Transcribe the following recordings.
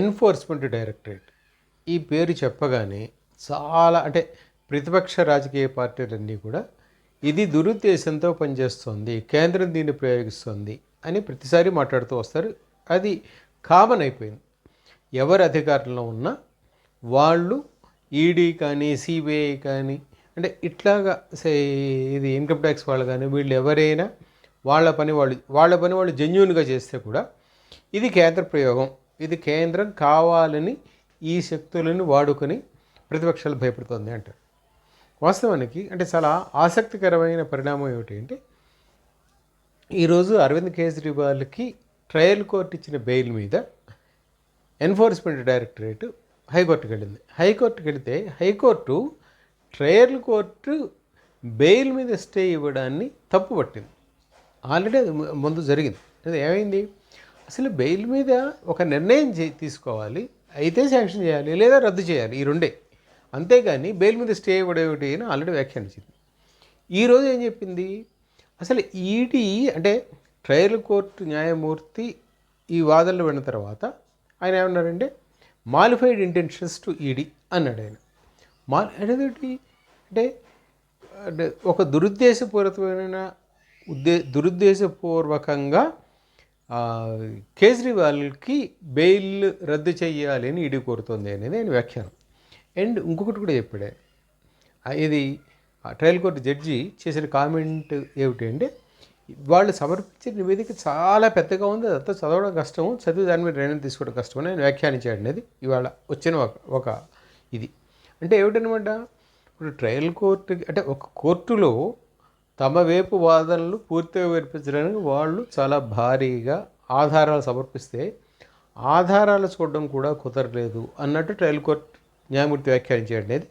Enforcement directorate. ఈ పేరు చెప్పగానే చాలా అంటే ప్రతిపక్ష రాజకీయ పార్టీలన్నీ కూడా ఇది దురుద్దేశంతో పనిచేస్తోంది కేంద్రం దీన్ని ప్రయోగిస్తుంది అని ప్రతిసారి మాట్లాడుతూ వస్తారు. అది కామన్ అయిపోయింది. ఎవరు అధికారంలో ఉన్నా వాళ్ళు ఈడీ కానీ సిబిఐ కానీ అంటే ఇట్లాగా సే ఇది ఇన్కమ్ ట్యాక్స్ వాళ్ళు కానీ వీళ్ళు ఎవరైనా వాళ్ళ పని వాళ్ళు వాళ్ళ పని వాళ్ళు జెన్యున్గా చేస్తే కూడా ఇది కేంద్ర ప్రయోగం. ఇది కేంద్రం కావాలని ఈ శక్తులను వాడుకొని ప్రతిపక్షాలు భయపడుతుంది అంటారు వాస్తవానికి అంటే చాలా ఆసక్తికరమైన పరిణామం ఏమిటి అంటే ఈరోజు అరవింద్ కేజ్రీవాల్కి ట్రయల్ కోర్టు ఇచ్చిన బెయిల్ మీద ఎన్ఫోర్స్మెంట్ డైరెక్టరేట్ హైకోర్టుకి వెళ్ళింది. హైకోర్టుకి వెళితే high court trial court bail మీద స్టే ఇవ్వడాన్ని తప్పు పట్టింది ఆల్రెడీ అది ముందు జరిగింది. అది ఏమైంది? అసలు బెయిల్ మీద ఒక నిర్ణయం తీసుకోవాలి అయితే శాంక్షన్ చేయాలి లేదా రద్దు చేయాలి ఈ రెండే. అంతేగాని బెయిల్ మీద స్టే ఇవ్వడేమిటి అని ఆల్రెడీ వ్యాఖ్యానించింది. ఈరోజు ఏం చెప్పింది? అసలు ఈడీ అంటే ట్రయల్ కోర్టు న్యాయమూర్తి ఈ వాదనలు విన్న తర్వాత ఆయన ఏమన్నారంటే మాలిఫైడ్ ఇంటెన్షన్స్ టు ఈడీ అన్నాడు ఆయన. మా అనేది అంటే అంటే ఒక దురుద్దేశపూరితమైన ఉద్దే దురుద్దేశపూర్వకంగా కేజ్రీవాల్కి బెయిల్ రద్దు చేయాలి అని ఈడీ కోరుతుంది అనేది ఆయన వ్యాఖ్యానం. అండ్ ఇంకొకటి కూడా చెప్పాడే. ఇది ట్రయల్ కోర్టు జడ్జి చేసిన కామెంట్ ఏమిటి అంటే వాళ్ళు సమర్పించిన నివేదిక చాలా పెద్దగా ఉంది అదంతా చదవడం కష్టం చదివి దాని మీద నిర్ణయం తీసుకోవడం కష్టం అని వ్యాఖ్యానించాడు అనేది ఇవాళ వచ్చిన ఒక ఒక ఇది. అంటే ఏమిటనమాట? ఇప్పుడు ట్రయల్ కోర్టు అంటే ఒక కోర్టులో తమ వైపు వాదనలు పూర్తిగా వినిపించడానికి వాళ్ళు చాలా భారీగా ఆధారాలు సమర్పిస్తే ఆధారాలు చూడడం కూడా కుదరలేదు అన్నట్టు ట్రయల్ కోర్టు న్యాయమూర్తి వ్యాఖ్యానించాడు అనేది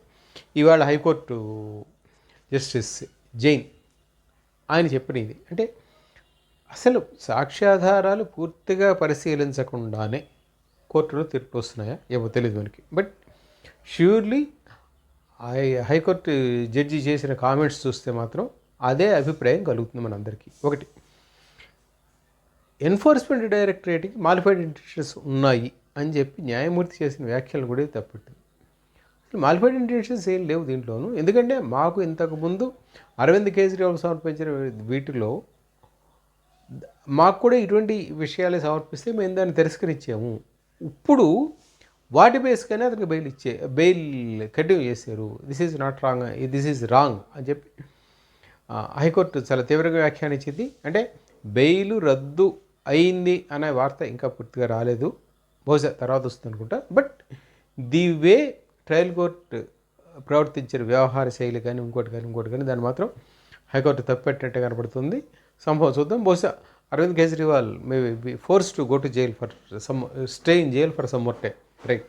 ఇవాళ హైకోర్టు జస్టిస్ జైన్ ఆయన చెప్పిన ఇది అంటే అసలు సాక్ష్యాధారాలు పూర్తిగా పరిశీలించకుండానే కోర్టులో తీర్పు వస్తున్నాయా ఏమో తెలియదు మనకి. But surely high court judge చేసిన కామెంట్స్ చూస్తే మాత్రం అదే అభిప్రాయం కలుగుతుంది మనందరికీ. ఒకటి ఎన్ఫోర్స్మెంట్ డైరెక్టరేట్కి మాలిఫైడ్ ఇంటెన్షన్స్ ఉన్నాయి అని చెప్పి న్యాయమూర్తి చేసిన వ్యాఖ్యలు కూడా తప్పెట్టింది అసలు మాలిఫైడ్ ఇంటెన్షన్స్ ఏం లేవు దీంట్లోనూ. ఎందుకంటే మాకు ఇంతకుముందు అరవింద్ కేజ్రీవాల్ సమర్పించిన వీటిలో మాకు కూడా ఇటువంటి విషయాలే సమర్పిస్తే మేము దాన్ని తిరస్కరించాము. ఇప్పుడు వాటి బేస్గానే అతనికి బెయిల్ ఇచ్చే బెయిల్ కంటిన్యూ చేశారు. This is not wrong this is wrong అని చెప్పి హైకోర్టు చాలా తీవ్రంగా వ్యాఖ్యానించింది. అంటే బెయిలు రద్దు అయింది అనే వార్త ఇంకా పూర్తిగా రాలేదు. బహుశా తర్వాత వస్తుంది అనుకుంటా. But the way trial court ప్రవర్తించిన వ్యవహార శైలి కానీ ఇంకోటి కానీ ఇంకోటి కానీ దాన్ని మాత్రం హైకోర్టు తప్పెట్టినట్టు కనపడుతుంది సంభవం చూద్దాం. బహుశా Arvind Kejriwal may be force to go to jail for some stay in jail for some more time. Right.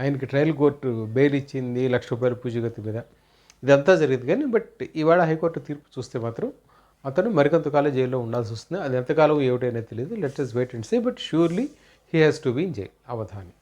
ఆయనకి ట్రయల్ కోర్టు బెయిల్ ఇచ్చింది లక్ష రూపాయల పూజగతి మీద. ఇదంతా జరిగింది. కానీ బట్ ఇవాళ హైకోర్టు తీర్పు చూస్తే మాత్రం అతను మరికొంతకాలం జైల్లో ఉండాల్సి వస్తుంది. అది ఎంతకాలం ఏమిటైనా తెలియదు let us wait and see but surely he has to be in jail Avadhani.